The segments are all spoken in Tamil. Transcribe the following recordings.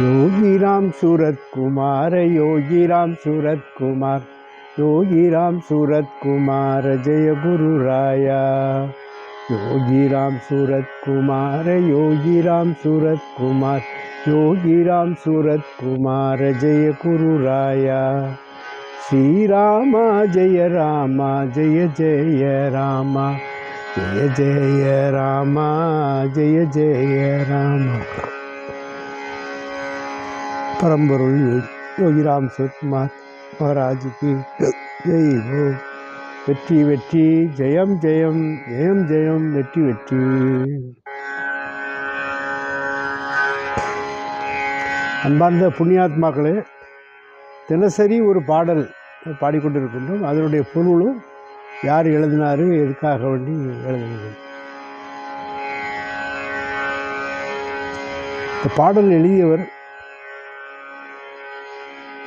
योगीराम सूरत कुमार योगी राम सूरत कुमार योगी राम सूरत कुमार जय गुरु राया योगी राम सूरत कुमार योगी राम सूरत कुमार योगी राम सूरत कुमार जय गुरु राया श्री राम जय राम, जय जय राम, जय जय राम, जय जय राम। பரம்பொருள் யோகிராம் சுத்குமார் மகாராஜுக்கு ஜெய் ஹோ வெற்றி வெற்றி ஜெயம் ஜெயம் ஜெயம் ஜெயம் வெற்றி வெற்றி. அன்பார்ந்த புண்ணியாத்மாக்களே தினசரி ஒரு பாடல் பாடிக்கொண்டிருக்கின்றோம். அதனுடைய பொருளும் யார் எழுதினார் எதுக்காக வேண்டி எழுதினது இந்த பாடல் எழுதியவர்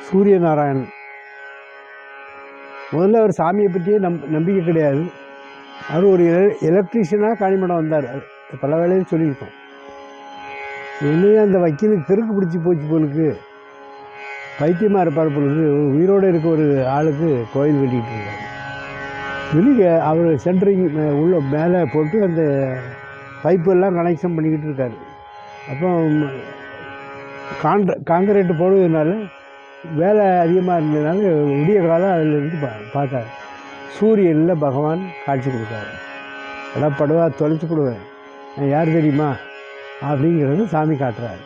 சூரிய நாராயணன் முதல்ல அவர் சாமியை பற்றியே நம் நம்பிக்கை கிடையாது. அவர் ஒரு எலக்ட்ரீஷியனாக காணிமடம் வந்தார். பல வேலையும் சொல்லியிருக்கோம். என்னையே அந்த வக்கீலுக்கு தெருக்கு பிடிச்சி போச்சு போலுக்கு பைத்தியமாக இருப்பார் பொழுது உயிரோடு இருக்க ஒரு ஆளுக்கு கோயில் கட்டிகிட்டு இருந்தார் வெளியே அவர் சென்ட்ரிங் உள்ள மேலே போட்டு அந்த பைப்பு எல்லாம் கனெக்ஷன் பண்ணிக்கிட்டு இருக்கார். அப்போ கான்ட்ர காங்கிரீட்டு போடுவதனால வேலை அதிகமாக இருந்ததுனால விடிய காலம் அதில் இருந்து பா பார்த்தார். சூரியனில் பகவான் காட்சி கொடுத்தாரு. எல்லாம் படுவா தொலைச்சி கொடுவேன் நான் யார் தெரியுமா? அப்படிங்கிறது சாமி காட்டுறாரு.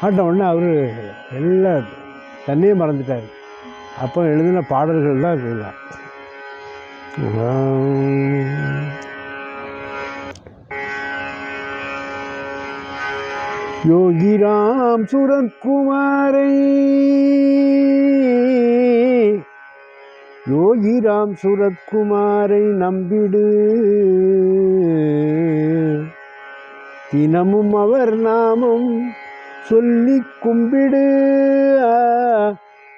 காட்ட உடனே அவர் எல்லாம் தன்னையே மறந்துட்டார். அப்போ எழுதின பாடல்கள் தான் இதுதான் யோகிராம் சுரத்குமாரை. யோகிராம் சுரத்குமாரை நம்பிடு. தினமும் அவர் நாமம் சொல்லி கும்பிடு.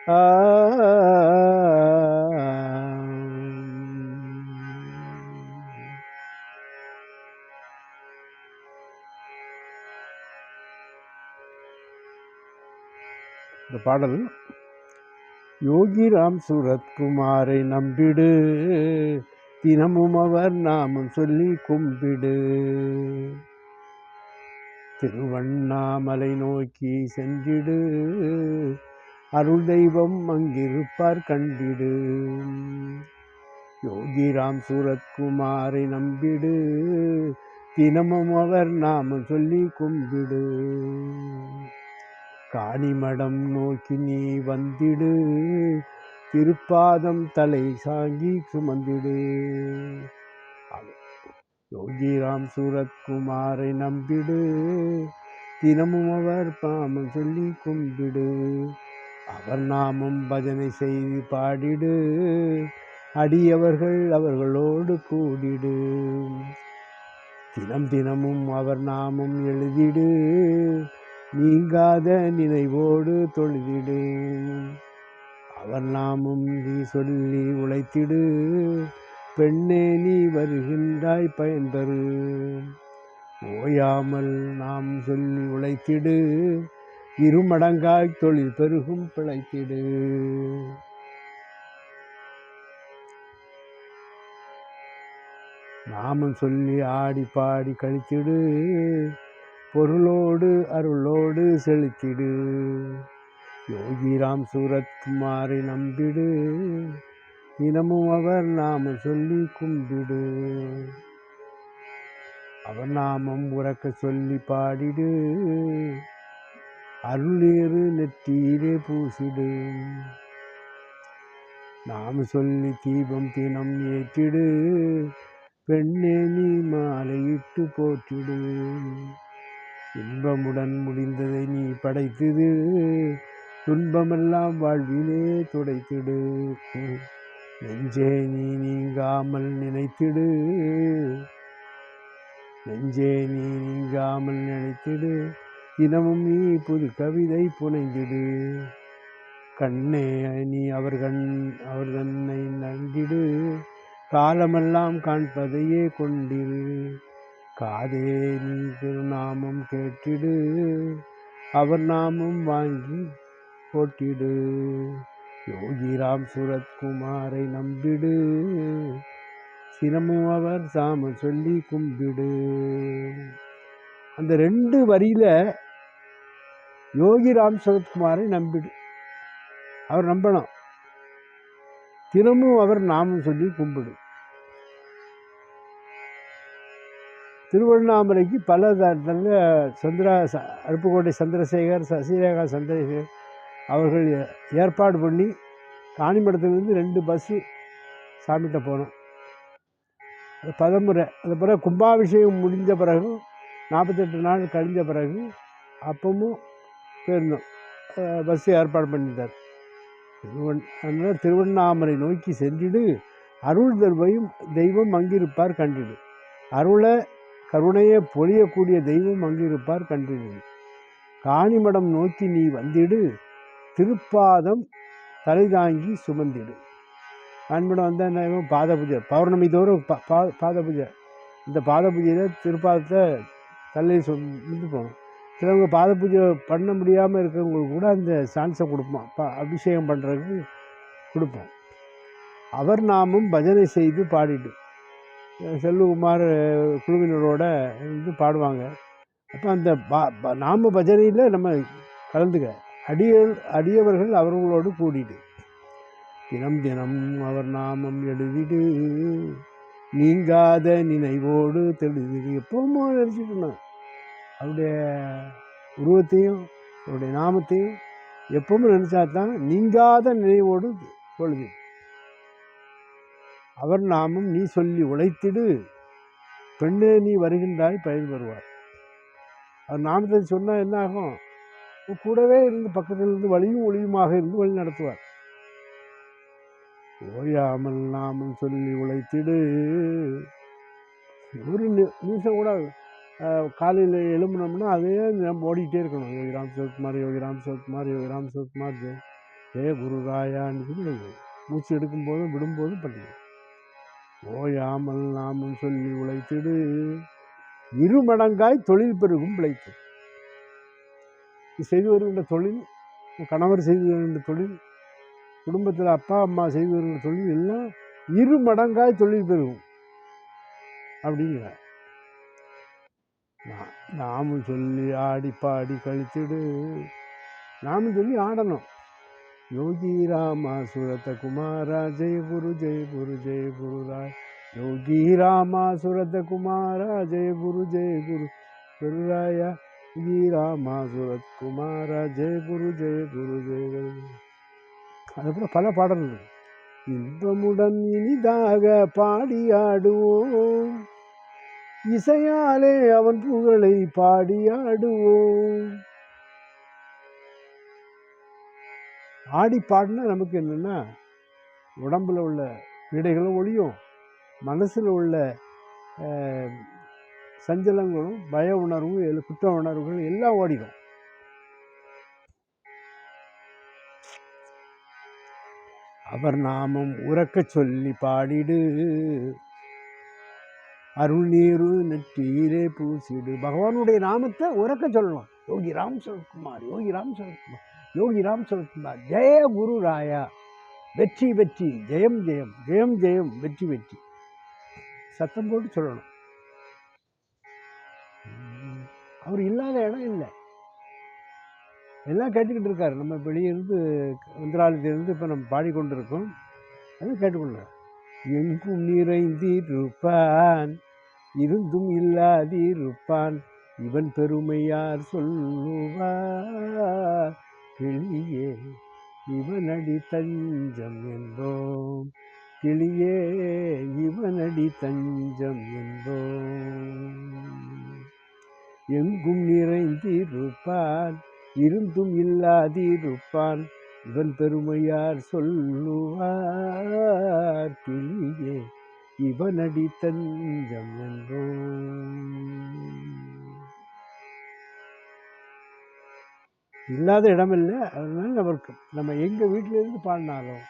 ஆ, இந்த பாடல் யோகிராம் சூரத்குமாரை நம்பிடு தினமும் அவர் நாமம் சொல்லி கும்பிடு. திருவண்ணாமலை நோக்கி சென்றிடு அருள் தெய்வம் அங்கிருப்பார் கண்டிடு. யோகிராம் சூரத்குமாரை நம்பிடு தினமும் அவர் நாமம் சொல்லி கும்பிடு. காணிமடம் நோக்கி நீ வந்திடு. திருப்பாதம் தலை சாங்கி சுமந்திடு. யோகிராம் சூரத்குமாரை நம்பிடு. தினமும் அவர் பாமம் சொல்லி கும்பிடு. அவர் நாமம் பஜனை செய்து பாடிடு. அடியவர்கள் அவர்களோடு கூடிடு. தினம் தினமும் அவர் நாமம் எழுதிடு. நீங்காத நினைவோடு தொழுதிடு. அவர் நாமும் நீ சொல்லி உழைத்திடு. பெண்ணே நீ வருகின்றாய் பயன்பெறு. ஓயாமல் நாம் சொல்லி உழைத்திடு. இருமடங்காய் தொழில் பெருகும் பிழைத்திடு. நாமும் சொல்லி ஆடி பாடி கழித்திடு. பொருளோடு அருளோடு செலுத்திடு யோகிராம் சூரத்குமாரை நம்பிடு. தினமும் அவர் நாம சொல்லி கும்பிடு. அவர் நாமம் உறக்க சொல்லி பாடிடு. அருளேறு நெற்றியிலே பூசிடு. நாம சொல்லி தீபம் தினம் ஏற்றிடு. பெண்ணே நீ மாலையிட்டு போற்றிடு. இன்பமுடன் முடிந்ததை நீ படைத்திடு. துன்பமெல்லாம் வாழ்விலே துடைத்திடு. நெஞ்சே நீ நீங்காமல் நினைத்திடு. நெஞ்சே நீ நீங்காமல் நினைத்திடு. தினமும் நீ புது கவிதை புனைந்திடு. கண்ணே நீ அவர் கண் அவர் தன்னை நன்றிடு காலமெல்லாம் காண்பதையே கொண்டிரு. காதே நீ திருநாமம் கேட்டிடு அவர் நாமம் வாங்கி போட்டிடு. யோகிராம் சுரத்குமாரை நம்பிடு சிரமம் அவர் சாம சொல்லி கும்பிடு. அந்த ரெண்டு வரியில் யோகிராம் சுரத்குமாரை நம்பிடு அவர் நம்பணும். தினமும் அவர் நாமம் சொல்லி கும்பிடு. திருவண்ணாமலைக்கு பல நல்ல சந்திரா அருப்புக்கோட்டை சந்திரசேகர் சசிரேகா சந்திரசேகர் அவர்கள் ஏற்பாடு பண்ணி காணிமடத்துலேருந்து ரெண்டு பஸ்ஸு சாமிகிட்ட போனோம். அது பதமுறை அது பிறகு கும்பாபிஷேகம் முடிஞ்ச பிறகு நாற்பத்தெட்டு நாள் கழிஞ்ச பிறகு அப்பவும் போயிருந்தோம். பஸ்ஸு ஏற்பாடு பண்ணிட்டார். திருவண் அதனால் திருவண்ணாமலை நோக்கி சென்றிடு அருள் தருவையும் தெய்வம் அங்கிருப்பார் கண்டிடு அருளை கருணையை பொழியக்கூடிய தெய்வம் அங்கிருப்பார் கண்டிடு காணிமடம் நோக்கி நீ வந்திடு திருப்பாதம் தலை தாங்கி சுமந்திடு. காணிமடம் வந்தால் என்ன பாத பூஜை. பௌர்ணமி தோறும் பா பாத பூஜை. இந்த பாத பூஜையில் திருப்பாதத்தை தலையை சுமந்து போகணும். சிலவங்க பாத பூஜை பண்ண முடியாமல் இருக்கிறவங்களுக்கு கூட அந்த சான்ஸை கொடுப்போம். பா அபிஷேகம் பண்ணுறதுக்கு கொடுப்போம். அவர் நாமும் பஜனை செய்து பாடிட்டு செல்வகுமார் குழுவினரோட வந்து பாடுவாங்க. அப்போ அந்த பா நாம பஜனையில் நம்ம கலந்துக்க. அடிய அடியவர்கள் அவர்களோடு கூடிடு. தினம் தினம் அவர் நாமம் எழுதிடு. நீங்காத நினைவோடு தெளிதிடு. எப்பவும் நினச்சிக்கணும் அவருடைய உருவத்தையும் அவருடைய நாமத்தையும் எப்பவும் நினச்சா தான் நீங்காத நினைவோடு தொழுது அவர் நாமும் நீ சொல்லி உழைத்திடு. பெண்ணே நீ வருகின்றாய் பயன் வருவார் அவர் நாமத்தை சொன்னால் என்ன ஆகும் கூடவே இருந்து பக்கத்தில் இருந்து வழியும் ஒளியுமாக இருந்து வழி நடத்துவார். ஓயாமல் நாமும் சொல்லி உழைத்திடு. ஒரு நிமிஷம் கூட காலையில் எழும்பினோம்னா அதே நம்ம ஓடிக்கிட்டே இருக்கணும். யோகி ராம் சிவகுமார் யோகி ராம் சிவகுமார் யோகி ராம் சிவகுமார் ஜெய ஜெய குருராயான்னு சொல்லி மூச்சு எடுக்கும்போதும் விடும்போதும் பண்ணிக்கணும் ஓயாமல் நாமும் சொல்லி உழைத்திடு. இருமடங்காய் தொழில் பெருகும் பிழைத்து. செய்து வருகின்ற தொழில் கணவர் செய்து வருகின்ற தொழில் குடும்பத்தில் அப்பா அம்மா செய்து வருகின்ற தொழில் எல்லாம் இரு மடங்காய் தொழில் பெருகும். அப்படிங்கிற நாமும் சொல்லி ஆடி பாடி கழித்திடு. நாமும் சொல்லி ஆடணும். யோகி ராமா சுரத குமாரா ஜெய குரு ஜெய குரு ஜெய குரு ராய் யோகி ராமா சுரத குமாரா ஜெய குரு ஜெய குரு குருராயா யோகி ராமா சுரத் குமாரா ஜெய குரு ஜெய குரு ஜெய குரு. அதுக்கப்புறம் பல பாடல்கள் இன்பமுடன் இனிதாக பாடியாடுவோம் இசையாலே அவன் புகழை பாடியாடுவோம் ஆடி பாடினா நமக்கு என்னென்னா உடம்பில் உள்ள பீடைகளும் ஒழியும் மனசில் உள்ள சஞ்சலங்களும் பய உணர்வும் குற்ற உணர்வுகளும் எல்லாம் ஓடிடும். அவர் நாமம் உறக்க சொல்லி பாடிடு. அருள் நீரு நெற்றியிலே பூசிடு. பகவானுடைய நாமத்தை உறக்க சொல்லலாம் யோகி ராம் சரத்குமார் யோகி ராம் சரத்குமார். யோகி ராம் ஜெய குரு ராயா வெற்றி வெற்றி ஜெயம் ஜெயம் ஜெயம் ஜெயம் வெற்றி வெற்றி. சத்தம் போட்டு சொல்லணும். அவர் இல்லாத இடம் இல்லை. எல்லாம் கேட்டுக்கிட்டு இருக்காரு. நம்ம வெளியிருந்து மந்திராலயத்திலிருந்து இப்போ நம்ம பாடிக்கொண்டிருக்கோம். அதுவும் கேட்டுக்கொள்ள எங்கும் நிறைந்திருப்பான் இருந்தும் இல்லாதிருப்பான் இவன் பெருமையார் சொல்லுவார் கிளியே இவனடி தஞ்சம் என்போம். கிளியே இவனடி தஞ்சம் என்போம். எங்கும் நிறைந்திருப்பான் இருந்தும் இல்லாதிருப்பான். இவன் பெருமையார் சொல்லுவார் கிளியே இவனடி தஞ்சம் என்றோம் இல்லாத இடமில்லை அதனால நமக்கு நம்ம எங்கள் வீட்டிலேருந்து பாடினாலும்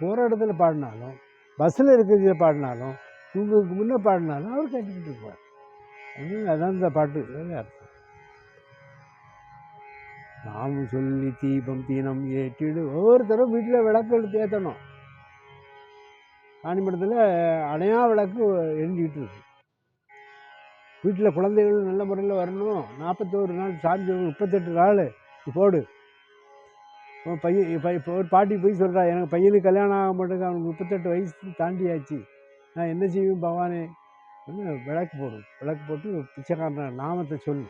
போகிற இடத்துல பாடினாலும் பஸ்ஸில் இருக்கிறதுல பாடினாலும் தூங்குறதுக்கு முன்னே பாடினாலும் அவர் கேட்டுக்கிட்டு இருப்பார். அதான் இந்த பாட்டு அர்த்தம். நாம் சொல்லி தீபம் தீனம் ஏற்றிடு. ஒவ்வொருத்தரும் வீட்டில் விளக்கு எடுத்து ஏற்றணும் காணிமடத்தில் அணையா விளக்கு எரிஞ்சிக்கிட்டு இருக்கு. வீட்டில் குழந்தைகள் நல்ல முறையில் வரணும். நாற்பத்தோரு நாள் சாமி முப்பத்தெட்டு நாள் போடு. உன் பையன் இப்போ ஒரு பாட்டி போய் சொல்கிறா எனக்கு பையனுக்கு கல்யாணம் ஆக மாட்டேங்க அவனுக்கு முப்பத்தெட்டு வயசு தாண்டியாச்சு. நான் என்ன செய்வேன் பவானே வந்து விளக்கு போடு விளக்கு போட்டு பிச்சைக்காரன் நாமத்தை சொல்லு.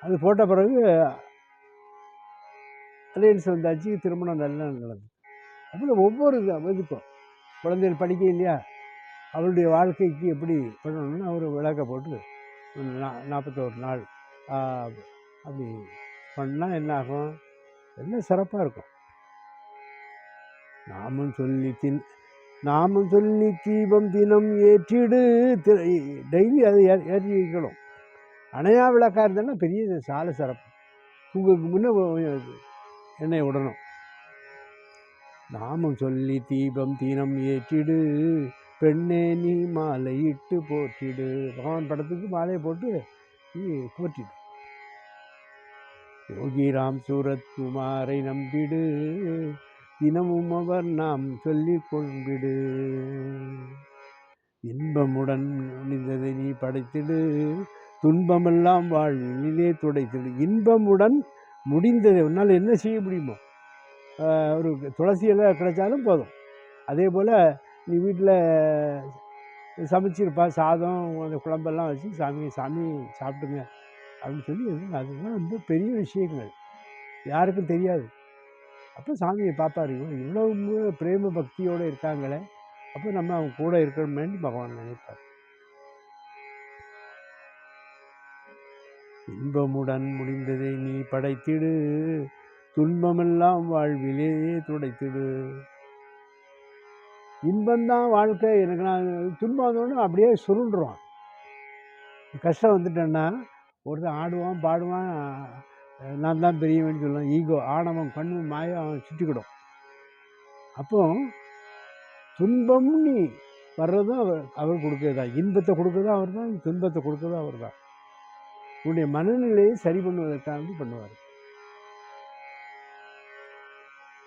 அது போட்ட பிறகு அலையன்ஸ் வந்தாச்சு திருமணம் நல்லா நடந்தது. அப்படி ஒவ்வொரு இதுக்கும் குழந்தைகள் படிக்க இல்லையா? அவருடைய வாழ்க்கைக்கு எப்படி பண்ணணும்னு அவர் விளக்க போட்டு நா- நாற்பத்தோரு நாள் அப்படி பண்ணால் என்ன ஆகும்? எல்லாம் சிறப்பாக இருக்கும். நாமும் சொல்லி தின் நாமும் சொல்லி தீபம் தினம் ஏற்றிடு டெய்லி அதை ஏற்றி வைக்கணும் அணையா விளக்கா இருந்தேன்னா பெரிய சாலை சிறப்பு. உங்களுக்கு முன்னே எண்ணெய் விடணும். நாமும் சொல்லி தீபம் தீனம் ஏற்றிடு பெண்ணே நீ மாலையிட்டு போற்றிடு. பகவான் படத்துக்கு மாலையை போட்டு நீ போற்றிடு. யோகிராம் சூரத் குமாரை நம்பிடு. தினமும் அவர் நாம் சொல்லிக் கொள்பிடு இன்பமுடன் முடிந்ததை நீ படைத்திடு. துன்பமெல்லாம் வாழ்விலே துடைத்திடு. இன்பமுடன் முடிந்ததை உன்னால் என்ன செய்ய முடியுமோ ஒரு துளசி எல்லாம் கிடைச்சாலும் போதும். அதே போல் நீ வீட்டில் சமைச்சிருப்பா சாதம் அந்த குழம்பெல்லாம் வச்சு சாமி சாமி சாப்பிட்டுங்க அப்படின்னு சொல்லி அதுதான் ரொம்ப பெரிய விஷயங்கள். யாருக்கும் தெரியாது. அப்போ சாமியை பார்ப்பாரு. இவ்வளவு பிரேம பக்தியோடு இருக்காங்களே. அப்போ நம்ம அவங்க கூட இருக்கணும்னு பகவான் நினைப்பார். இன்பமுடன் முடிந்ததை நீ படைத்திடு. துன்பமெல்லாம் வாழ்விலே துடைத்திடு. இன்பம்தான் வாழ்க்கை. எனக்கு நான் துன்பம் வந்தோடனே அப்படியே சுருண்டுருவான். கஷ்டம் வந்துட்டேன்னா ஒருத்தன் ஆடுவான் பாடுவான் நான் தான் பெரியவன் சொல்லுவான். ஈகோ ஆணவம் கண்ணு மாயம் அவன் சுட்டிக்கிடும். அப்போ துன்பம் நீ வர்றதும் அவர் அவர் கொடுக்கறது? தான் இன்பத்தை கொடுக்கறதும் அவர் தான் துன்பத்தை கொடுக்கறதும் அவர் தான் உன்னுடைய மனநிலையை சரி பண்ணுவதற்காக பண்ணுவார்.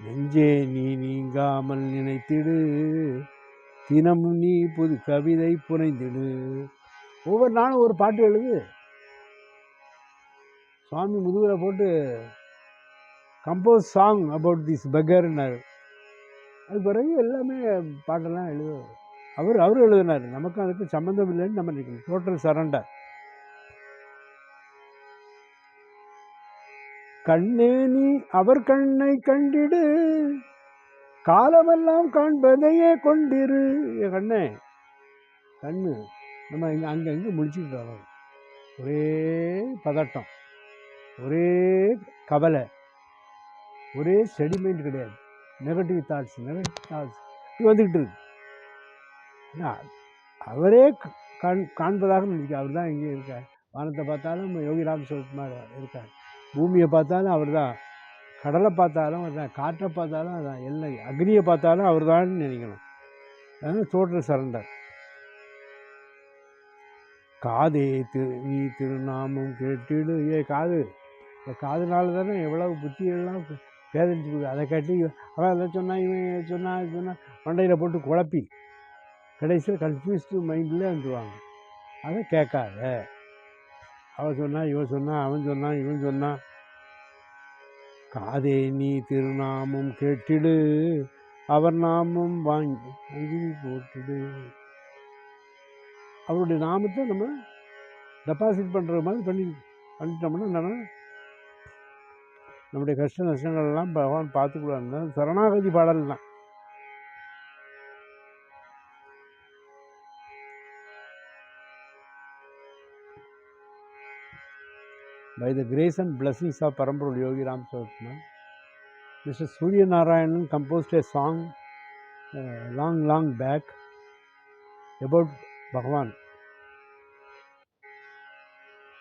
நெஞ்சே நீ நீங்காமல் நினைத்திடு. தினமும் நீ புது கவிதை புனைந்திடு. ஒவ்வொரு நாளும் ஒரு பாட்டு எழுது. சுவாமி முதுகில் போட்டு கம்போஸ் சாங் அபவுட் திஸ் பெக்கர்னார் அது பிறகு எல்லாமே பாட்டெல்லாம் எழுத அவர் அவர் எழுதினார். நமக்கு அதுக்கு சம்மந்தம் இல்லைன்னு நம்ம நினைக்கணும். டோட்டல் சரண்டர் கண்ணே நீ அவர் கண்ணை கண்டிடு காலமெல்லாம் காண்பதையே கொண்டிரு. என் கண்ணே கண்ணு. நம்ம இங்கே அங்கே இங்கே முடிச்சுக்கிட்டு வரோம். ஒரே பதட்டம். ஒரே கவலை ஒரே செடிமெண்ட் கிடையாது. நெகட்டிவ் தாட்ஸ் நெகட்டிவ் தாட்ஸ் இப்படி வந்துக்கிட்டு இருக்கு. அவரே காண் காண்பதாக நினைக்க அவர் தான் இங்கே இருக்கார். வானத்தை பார்த்தாலும் யோகி ராம் சிவகுமார் இருக்கார். பூமியை பார்த்தாலும் அவர் தான். கடலை பார்த்தாலும் அவர் தான். காற்றை பார்த்தாலும் அதான் எல்லை அக்னியை பார்த்தாலும் அவர் தான் நினைக்கணும். அதனால் டோட்டல் சரண்டர். காதே திரு நீ திருநாமம் கேட்டிடு. ஏ காது. இந்த காதுனால தானே எவ்வளவு புத்தியெல்லாம் பேதரிச்சு போகுது. அதை கட்டி அவன் அதை சொன்னால் இவன் சொன்னால் சொன்னால் சொன்னான் மண்டையில் போட்டு குழப்பி கடைசியில் கன்ஃபியூஸ்டு மைண்டில் வந்துடுவாங்க அதை கேட்காத. அவன் சொன்னான் இவன் சொன்னான் அவன் சொன்னான் இவன் சொன்னான் காதே நீ திருநாமம் கேட்டிடு அவர் நாமம் வாங்கி வாங்கி போட்டிடு. அவருடைய நாமத்தை நம்ம டெபாசிட் பண்ணுற மாதிரி பண்ணி பண்ணிட்டோம்னா என்னன்னா நம்முடைய கஷ்ட நஷ்டங்கள்லாம் பகவான் பார்த்துக்குவாருன்னா சரணாகதி பாடல் தான் by the grace and blessings of பரம்பொருள் Yogi Ram சரத்னா mister Surya Narayanan composed a song long long back about Bhagavan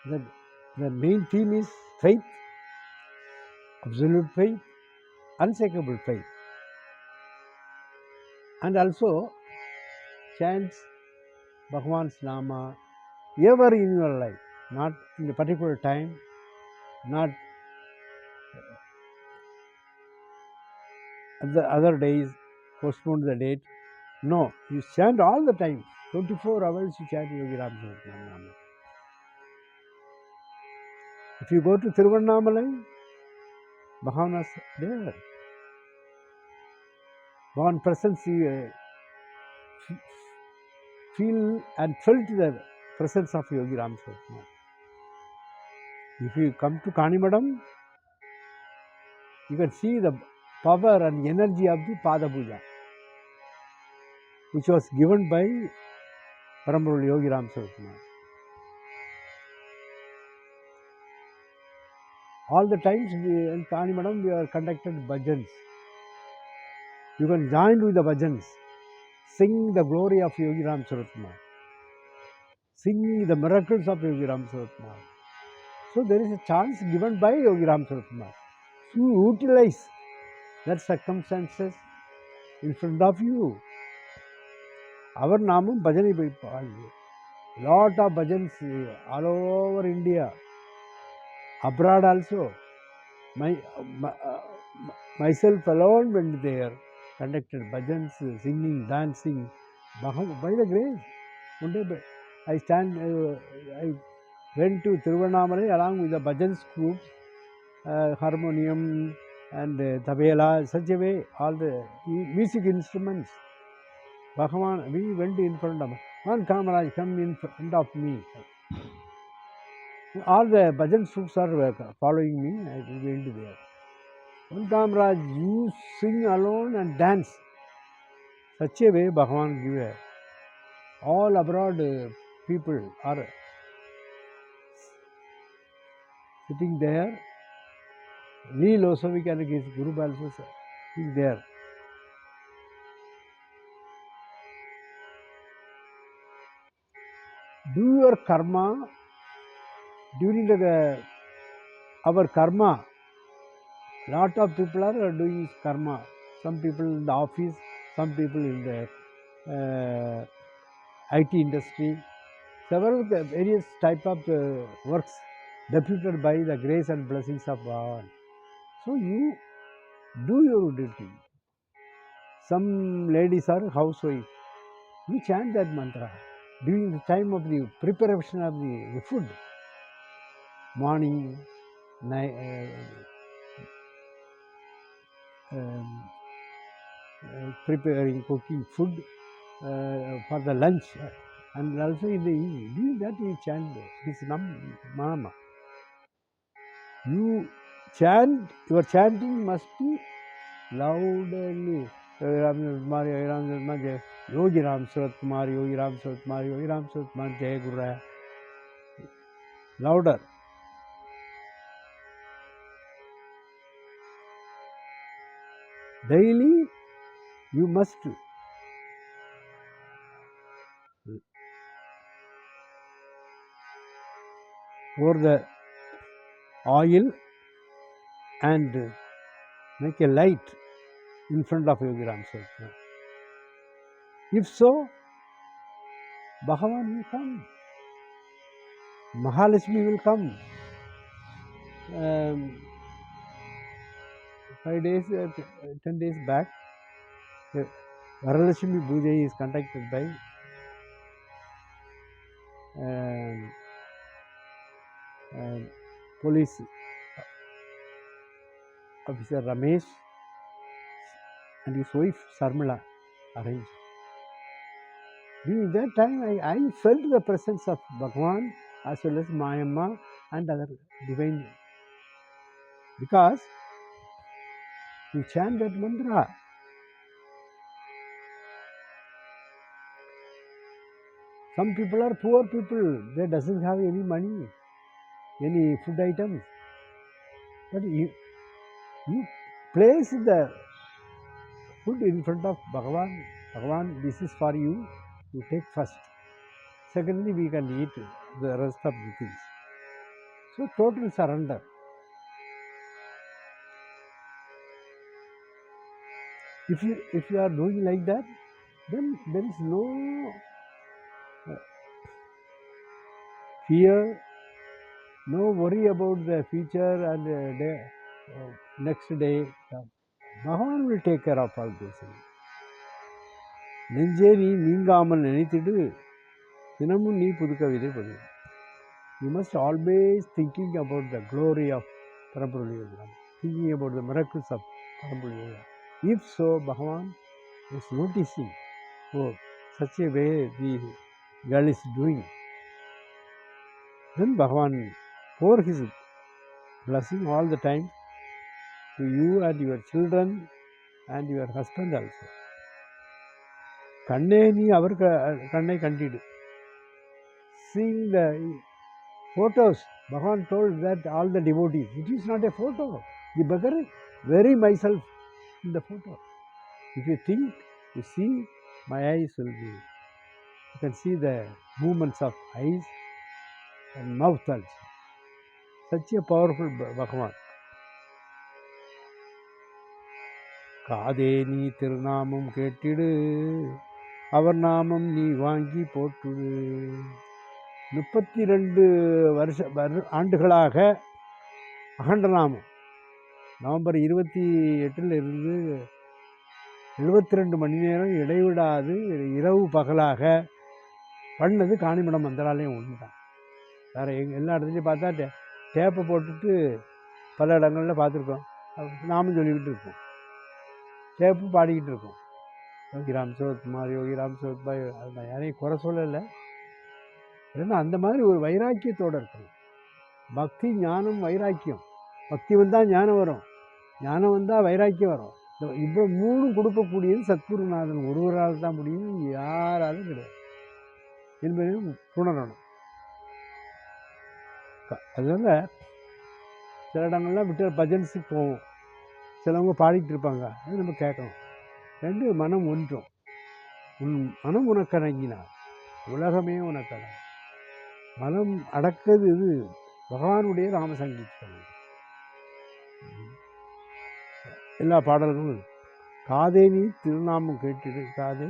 the the main theme is faith absolute faith, unshakable faith, and also chants Bhagwan's Nama ever in your life, not in a particular time, not the other days, postpone the date. No, you chant all the time. 24 hours you chant Yogi Ramachandra Nama. If you go to Thiruvannamalai, Bhavanas there. Bhavan presence, you feel and felt the presence of Yogi Ram Saratnam. If you come to Kanimadam, you can see the power and energy of the Pada Puja, which was given by Paramurul Yogi Ram All the times we, in Tani Madam we are conducted bhajans. You can join with the bhajans. Sing the glory of Yogi Ram Suratma. Sing the miracles of Yogi Ram Suratma. So there is a chance given by Yogi Ram Suratma. You utilize that circumstances in front of you. Our Namam Bhajani Lot of bhajans all over India. Abroad also. My, my myself alone went there, conducted bhajans, singing, dancing. Baham, by the grace, one day I stand, I went to Tiruvannamalai along with the bhajans group, uh, harmonium and uh, tabela, such a way, all the music instruments. Bhagavan, we went in front of one Kamaraj, come in front of me. All the bhajan troops are uh, following me. I went there. One Kamaraj, you sing alone and dance. Such a way Bhagavan give all abroad uh, people are sitting there. Neil Osavik and his Guru also is there. Do your karma during the our karma. Lot of people are doing karma. Some people in the office, some people in the uh, IT industry. Several the various type of uh, works deputed by the grace and blessings of God. So you do your duty. Some ladies are housewife. You chant that mantra during the time of the preparation of the, the food. Morning, night, uh, um, uh, preparing, cooking food uh, for the lunch, and also in the evening. Doing that you chant this nam mama. You chant, your chanting must be loudly. Yogi Ram Kumar, Yogi Ram Kumar, Jai Yogi Ram Surat Kumar, Yogi Ram Surat Kumar, Yogi Ram Surat Raya. Louder. Daily you must pour the oil and make a light in front of Yogi Ram Surat. If so, Bhagavan will come. Mahalakshmi will come. Um, five days, uh, uh, ten days back, the Varalakshmi Puja is conducted by um, um, police officer Ramesh and his wife Sarmila arranged. During that time, I, I felt the presence of Bhagwan as well as Mayamma and other divine because that mantra. Some people are poor people, they doesn't have any money, any food items. But you, you place the food in front of Bhagavan. Bhagavan, this is for you. You take first. Secondly, we can eat the rest of the things. So total surrender. If you if you are doing like that, then there is no uh, fear, no worry about the future and uh, day, uh, next day. Uh, Bhagavan will take care of all this நெஞ்சே நீ நீங்காமல் நினைத்திடு தினமும் நீ புது கவிதை படி you must always thinking about the glory of பரம்பொருள் யோகம் thinking about the miracles of பரம்பொருள் if so so is noticing oh such a way the girl is doing. Then Bhagavan pour his blessing all the time to you and your children and your husband also. கண்ணே நீ அவர் க கண்ணை கண்டிடு seeing the photos bhagavan told that all the devotees it is not a photo the beggar very myself in the photo if you think you see my eyes will be you can see the movements of eyes and mouth also such a powerful Bha- bhagavan காதே நீ திருநாமம் கேட்டிடு அவர் நாமம் நீ வாங்கி போட்டுடு முப்பத்தி ரெண்டு வருஷ வரு- ஆண்டுகளாக அகண்ட நாமம் நவம்பர் இருபத்தி எட்டில் இருந்து எழுபத்தி ரெண்டு மணி நேரம் இடைவிடாது இரவு பகலாக பண்ணது காணிமடம் மந்திராலயம் ஒன்று தான். வேறு எங் எல்லா இடத்துலையும் பார்த்தா டே டேப்பை போட்டுட்டு பல இடங்களில் பார்த்துருக்கோம். நாமும் சொல்லிக்கிட்டு இருக்கோம் டேப்பு பாடிக்கிட்டு இருக்கோம். யோகிராம் சிவகுமார் யோகிராம் சிவகுமார் அது நான் யாரையும் குறை சொல்லலை. ஏன்னா அந்த மாதிரி ஒரு வைராக்கியத்தோடு இருக்கணும். பக்தி ஞானம் வைராக்கியம். பக்தி வந்தால் ஞானம் வரும். ஞானம் வந்தால் வைராக்கியம் வரும். இவ்வளோ மூணும் கொடுக்கக்கூடியது சத்குருநாதன். ஒருவரால் தான் முடியும் யாராலும் கிடையாது. என்பதையும் உணரணும். க- சில இடங்கள்லாம் விட்டு பஜன்ஸுக்கு போவோம். சிலவங்க பாடிக்கிட்டு இருப்பாங்க. அது நம்ம கேட்கணும். ரெண்டு மனம் ஒன்றும். உன் மனம் உனக்கணங்கினார் உலகமே உனக்கணங்க மனம் அடக்கிறது இது பகவானுடைய ராமசங்கீர்த்தனம் எல்லா பாடல்களும் காதே நீ திருநாமம் கேட்டுடு காதே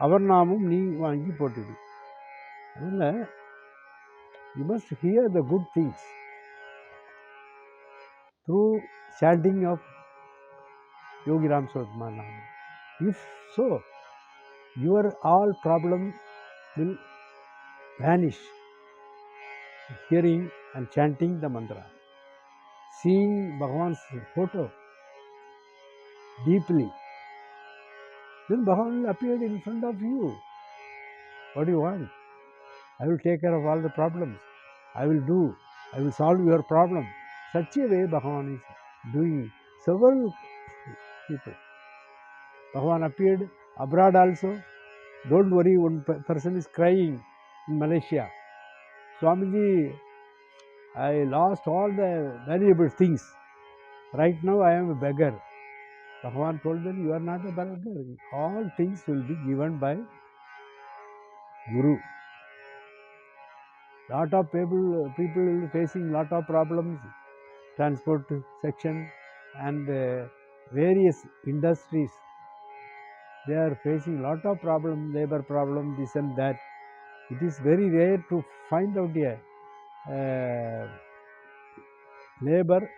அவர் நாமும் நீ வாங்கி போட்டுடு அதில் you must hear the good things through chanting of Yogi Ram சோத்மா நாமம் if so your all problem will vanish hearing and chanting the mantra seeing Bhagavan's photo deeply, then Bhagavan will appear in front of you. What do you want? I will take care of all the problems. I will do. I will solve your problem. Such a way Bhagavan is doing several people. Bhagavan appeared abroad also. Don't worry, one person is crying in Malaysia. Swamiji, I lost all the valuable things. Right now I am a beggar. Bhagavan told them, You are not a beggar. All things will be given by Guru. Lot of people, people facing lot of problems, transport section and uh, various industries. They are facing lot of problem, labor problem, this and that. It is very rare to find out a uh, labor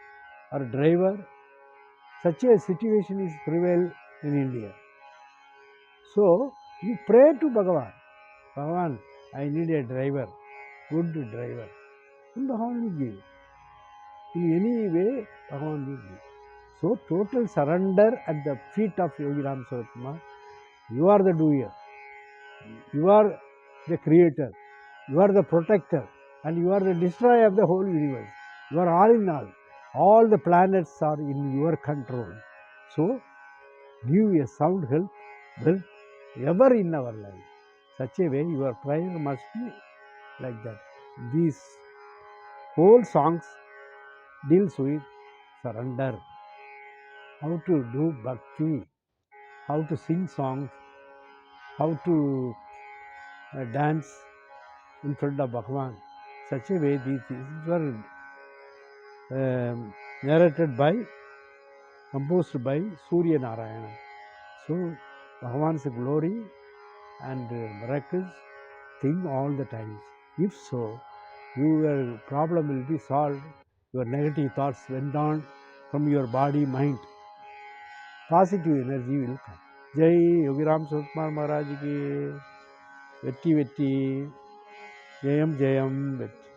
or driver. Such a situation is prevail in India. So you pray to Bhagavan. Bhagavan, I need a driver, good driver. And Bhagavan will give. In any way, Bhagavan will give. So total surrender at the feet of Yogi Ram Saratma. You are the doer. You are the creator. You are the protector. And you are the destroyer of the whole universe. You are all in all. All the planets are in your control. So give a sound health, wealth ever in our life. Such a way your prayer must be like that. These whole songs deals with surrender. How to do bhakti, how to sing songs, how to uh, dance in front of Bhagavan. Such a way these things were narrated by composed by Surya Narayanan so Bhagavan's glory and miracles think all the times if so your problem will be solve your negative thoughts when on from your body mind positive energy will come Jai Yogiram Sukumar மகாராஜுக்கு வெற்றி வெற்றி ஜெயம் ஜெயம் வெற்றி